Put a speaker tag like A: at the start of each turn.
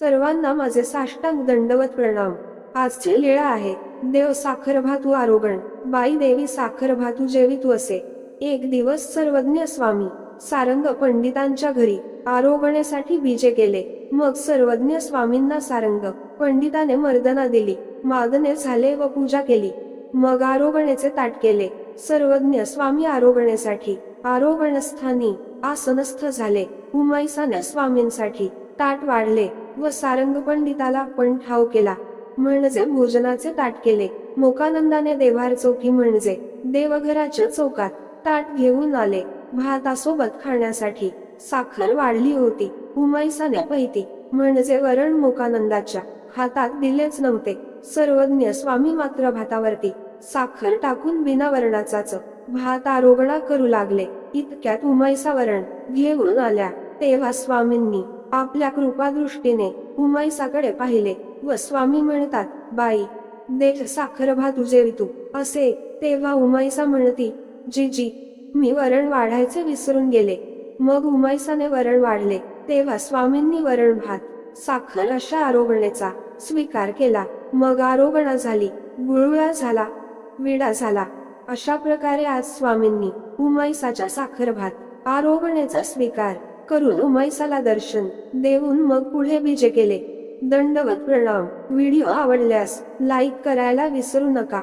A: सर्वांना माझे साष्टांग दंडवत प्रणाम. आजची लीळा आहे देव साखर भातू आरोगण बाई देवी साखर भातू जेवी तू असे. एक दिवस सर्वज्ञ स्वामी सारंग पंडितांच्या घरी आरोगणेसाठी बीजे केले. मग सर्वज्ञ स्वामींना सारंग पंडिताने मर्दना दिली. मागणे झाले व पूजा केली. मग आरोगणेचे ताट केले. सर्वज्ञ स्वामी आरोगणेसाठी आरोगणस्थानी आसनस्थ झाले. उमाईसाने स्वामींसाठी ताट वाढले व सारंग पंडिताला पण ठाव केला. म्हणजे भोजनाचे ताट केले. मोकानंदाने देवार चौकी म्हणजे देवघराच्या चौकात ताट घेऊन आले. भातासोबत खाण्यासाठी साखर वाढली होती. उमाईसाने पहिती म्हणजे वरण मोकानंदाच्या हातात दिलेच नव्हते. सर्वज्ञ स्वामी मात्र भातावरती साखर टाकून बिना वरणाचाच भात आरोगणा करू लागले. इतक्यात उमाईसा वरण घेऊन आल्या. तेव्हा स्वामींनी आपल्या कृपादृष्टीने उमाईसाकडे पाहिले व स्वामी म्हणतात बाई देख साखर भात उजेवी तू असे तेव्हा उमाईसा म्हणती जीजी मी वरण वाढायचे विसरून गेले. मग उमाईसाने वरण वाढले. तेव्हा स्वामींनी वरण भात साखर अशा आरोगणेचा स्वीकार केला. मग आरोगणा झाली गुळगुळा झाला विडा झाला. अशा प्रकारे आज स्वामींनी उमाईसाच्या साखर भात आरोगणेचा स्वीकार करून उमैसाला दर्शन देऊन मग पुढे विजे केले. दंडवत प्रणाम. व्हिडिओ आवडल्यास लाईक करायला विसरू नका.